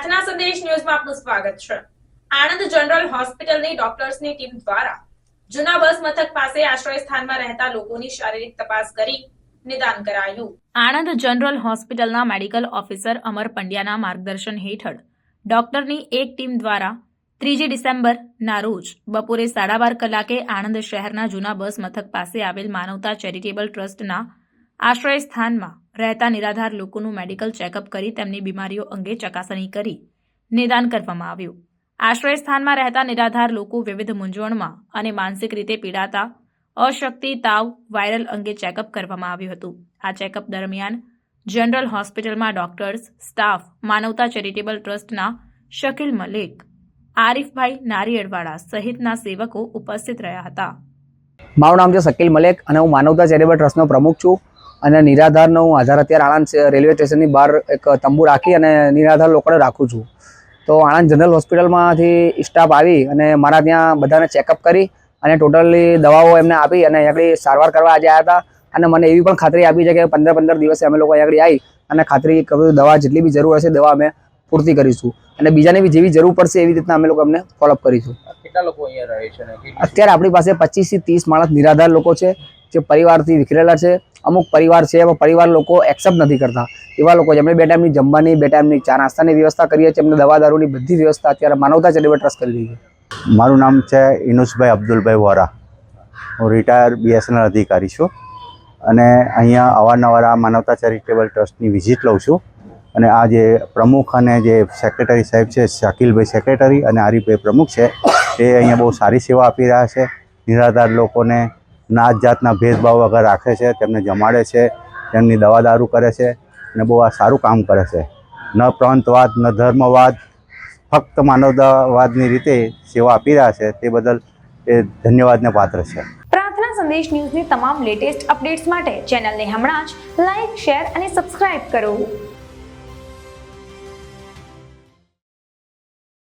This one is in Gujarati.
પ્રાર્થના સંદેશ ન્યૂઝમાં આપનું સ્વાગત છે. આણંદ જનરલ હોસ્પિટલની ડોક્ટર્સની ટીમ દ્વારા જૂના બસ મથક પાસે આશ્રય સ્થાનમાં રહેતા લોકોની શારીરિક તપાસ કરી નિદાન કરાયું. આણંદ જનરલ હોસ્પિટલના મેડિકલ ઓફિસર અમર પંડ્યાના માર્ગદર્શન હેઠળ ડોક્ટરની એક ટીમ દ્વારા ત્રીજી ડિસેમ્બરના રોજ બપોરે સાડા બાર કલાકે આણંદ શહેરના જૂના બસ મથક પાસે આવેલ માનવતા ચેરિટેબલ ટ્રસ્ટના આશ્રય સ્થાનમાં રહેતા નિરાધાર લોકોનું મેડિકલ ચેકઅપ કરી તેમની બીમારીઓ અંગે ચકાસણી કરી. નિદાન કરવામાં આવ્યું. આશ્રય સ્થાનમાં રહેતા નિરાધાર લોકો વિવિધ મૂંઝવણમાં અને માનસિક રીતે પીડાતા, અશક્તિ, તાવ, વાયરલ અંગે ચેકઅપ કરવામાં આવ્યું હતું. આ ચેકઅપ દરમિયાન જનરલ હોસ્પિટલમાં ડોક્ટર્સ, સ્ટાફ, માનવતા ચેરિટેબલ ટ્રસ્ટના શકીલ મલેક, આરીફભાઈ નારિયેળવાળા સહિતના સેવકો ઉપસ્થિત રહ્યા હતા. મારું નામ છે શકીલ મલેક અને હું માનવતા ચેરિટેબલ ટ્રસ્ટનો પ્રમુખ છું. અને નિરાધારનો હું આધાર અત્યારે આણંદ રેલવે સ્ટેશનની બહાર એક તંબુ રાખી અને નિરાધાર લોકોને રાખું છું. તો આણંદ જનરલ હોસ્પિટલમાંથી સ્ટાફ આવી અને મારા ત્યાં બધાને ચેકઅપ કરી અને ટોટલી દવાઓ એમને આપી અને આગળ સારવાર કરવા આજે આવ્યા હતા. અને મને એવી પણ ખાતરી આપી છે કે પંદર પંદર દિવસે અમે લોકો આગળ આવી અને ખાતરી કરું દવા જેટલી બી જરૂર હશે દવા અમે પૂર્તિ કરીશું. અને બીજાને બી જેવી જરૂર પડશે એવી રીતના અમે લોકો અમને ફોલોઅપ કરીશું. કેટલા લોકો અહીંયા રહે છે અત્યારે આપણી પાસે પચીસથી ત્રીસ માણસ નિરાધાર લોકો છે. જે પરિવારથી વિખરેલા છે. અમુક પરિવાર છે એમાં પરિવાર લોકો એક્સેપ્ટ નથી કરતા. એવા લોકો જેમણે બે ટાઈમની જમવાની, બે ટાઈમની ચા નાસ્તાની વ્યવસ્થા કરીએ છીએ એમને દવા દારૂની બધી વ્યવસ્થા અત્યારે માનવતા ચેરિટેબલ ટ્રસ્ટ કરી છે. મારું નામ છે ઇનુસભાઈ અબ્દુલભાઈ વોરા. હું રિટાયર બીએસએનએલ અધિકારી છું અને અહીંયા અવારનવાર આ માનવતા ચેરિટેબલ ટ્રસ્ટની વિઝિટ લઉં છું. અને આ જે પ્રમુખ અને જે સેક્રેટરી સાહેબ છે, શાકિલભાઈ સેક્રેટરી અને આરીફભાઈ પ્રમુખ છે, એ અહીંયા બહુ સારી સેવા આપી રહ્યા છે. નિરાધાર લોકોને નાત જાતના ભેદભાવ વગર રાખે છે, તેમને જમાડે છે, તેમની દવા દારૂ કરે છે અને બહુ આ સારું કામ કરે છે. ન પ્રાંતવાદ, ન ધર્મવાદ, ફક્ત માનવતાવાદની રીતે સેવા આપી રહ્યા છે, તે બદલ એ ધન્યવાદને પાત્ર છે. પ્રાર્થના સંદેશ ન્યૂઝની તમામ લેટેસ્ટ અપડેટ્સ માટે ચેનલને હમણાં જ લાઇક શેર અને સબસ્ક્રાઇબ કરો.